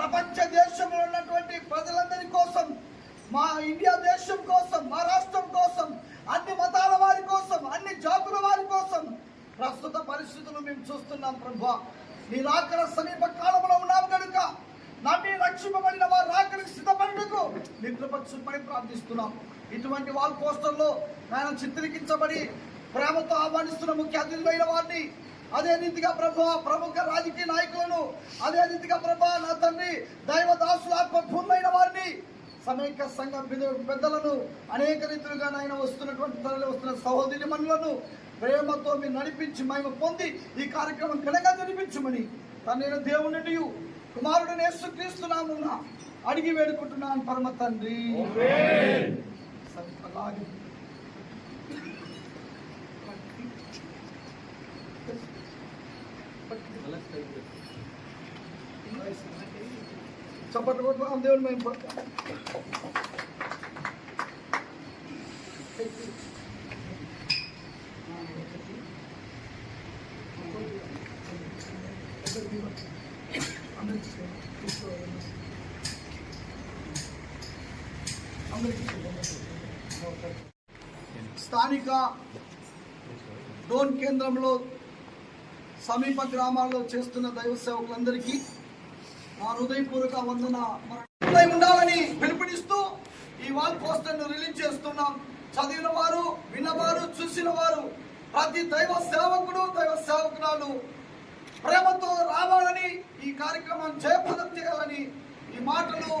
ప్రపంచ దేశంలో ఉన్నటువంటి ప్రజలందరి కోసం మా ఇండియా దేశం కోసం మా రాష్ట్రం కోసం అన్ని మతాల వారి కోసం అన్ని జాతుల వారి కోసం ప్రస్తుత పరిస్థితులు మేము చూస్తున్నాం ప్రభు. నీ రాకడ సమీప కాలంలో ఉన్నాం కనుక నమ్మి రక్షింపబడిన వారు రాకడికి సిద్ధపడుటకు నీ కృప ప్రార్థిస్తున్నాం. ఇటువంటి వాల్ పోస్టర్లో ఆయన చిత్రీకరించబడి ప్రేమతో ఆహ్వానిస్తున్న ముఖ్య అతిథులైన వారిని అదే రీతిగా ప్రభు ప్రముఖ రాజకీయ నాయకులను అదే రీతిగా ప్రభా నా తండ్రి దైవ దాసుల ఆత్మపూర్ణమైన వారిని సమైక్య సంఘ పెద్ద- పెద్దలను అనేక రీతులుగా నాయన వస్తున్నటువంటి తరలి వస్తున్న సహోదరి మనులను ప్రేమతో మీరు నడిపించి మేము పొంది ఈ కార్యక్రమం ఘనంగా జరిపించమని తన దేవుని కుమారుడు యేసుక్రీస్తున్నాము అడిగి వేడుకుంటున్నాను పరమ తండ్రి. అలాగే చప్పట్లు కొట్టుకున్నాం దేవుని మేము పడతాం స్థానిక డోన్ కేంద్రంలో సమీప గ్రామాల్లో చేస్తున్న దైవ సేవకులందరికీ నా హృదయపూర్వక వందన. ఉండాలని పిలుపునిస్తూ ఈ వాల్ పోస్టర్ను రిలీజ్ చేస్తున్నాం. చదివిన వారు విన్నవారు చూసిన వారు ప్రతి దైవ సేవకుడు దైవ సేవకురాలు ప్రేమతో రావాలని ఈ కార్యక్రమం జయప్రదం చేయాలని ఈ మాటలు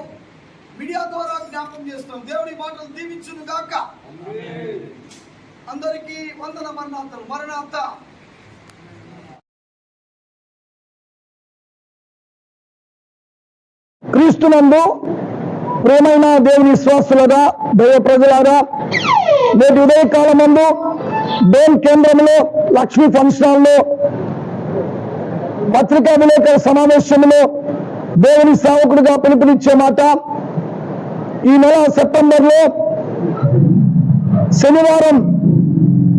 మీడియా ద్వారా జ్ఞాపకం చేస్తున్నాం. దేవుడి మాటలు దీవించును గాక అందరికీ వందన మరణాంతరం. మరణాంత క్రీస్తునందు ప్రేమైన దేవుని విశ్వాసులుగా దైవ ప్రజలారా నేటి ఉదయకాలమందు డోన్ కేంద్రంలో లక్ష్మీ ఫంక్షన్లో పత్రికా విలేకరుల సమావేశంలో దేవుని సేవకుడిగా పిలుపునిచ్చే మాట. ఈ నెల సెప్టెంబర్లో శనివారం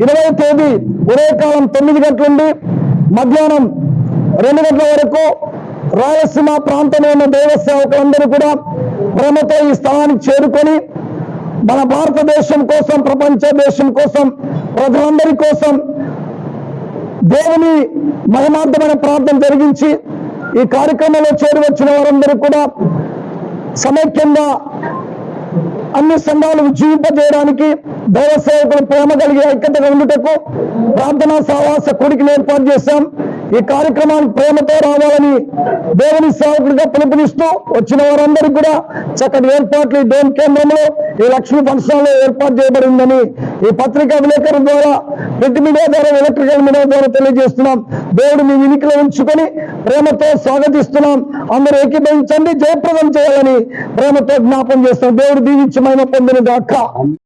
ఇరవై తేదీ ఉదయకాలం తొమ్మిది గంటల నుండి మధ్యాహ్నం రెండు గంటల వరకు రాయలసీమ ప్రాంతంలో ఉన్న దేవసేవకులందరూ కూడా ప్రేమతో ఈ స్థలానికి చేరుకొని మన భారతదేశం కోసం ప్రపంచ దేశం కోసం ప్రజలందరి కోసం దేవుని మహిమార్థమైన ప్రార్థన జరిగించి ఈ కార్యక్రమంలో చేరువచ్చిన వారందరూ కూడా సమైక్యంగా అన్ని సంఘాలు విజయింపజేయడానికి దైవ సేవకులు ప్రేమ కలిగి ఐక్యతగా ఉండుటకు ప్రార్థనా సావాస కొడుకుని ఏర్పాటు చేశాం. ఈ కార్యక్రమానికి ప్రేమతో రావాలని దేవుని సేవకుడిగా పిలుపునిస్తూ వచ్చిన వారందరికీ కూడా చక్కటి ఏర్పాట్లు ఈ డోన్ కేంద్రంలో ఈ లక్ష్మీ ఫంక్షన్లో ఏర్పాటు చేయబడిందని ఈ పత్రికా విలేకరుల ద్వారా ప్రింట్ మీడియా ద్వారా ఎలక్ట్రికల్ మీడియా ద్వారా తెలియజేస్తున్నాం. దేవుడు మీ వినికిలో ఉంచుకొని ప్రేమతో స్వాగతిస్తున్నాం. అందరూ ఏకీభవించండి జయప్రదం చేయాలని ప్రేమతో జ్ఞాపం చేస్తున్నాం. దేవుడు దీవించమైన పొందిన దాకా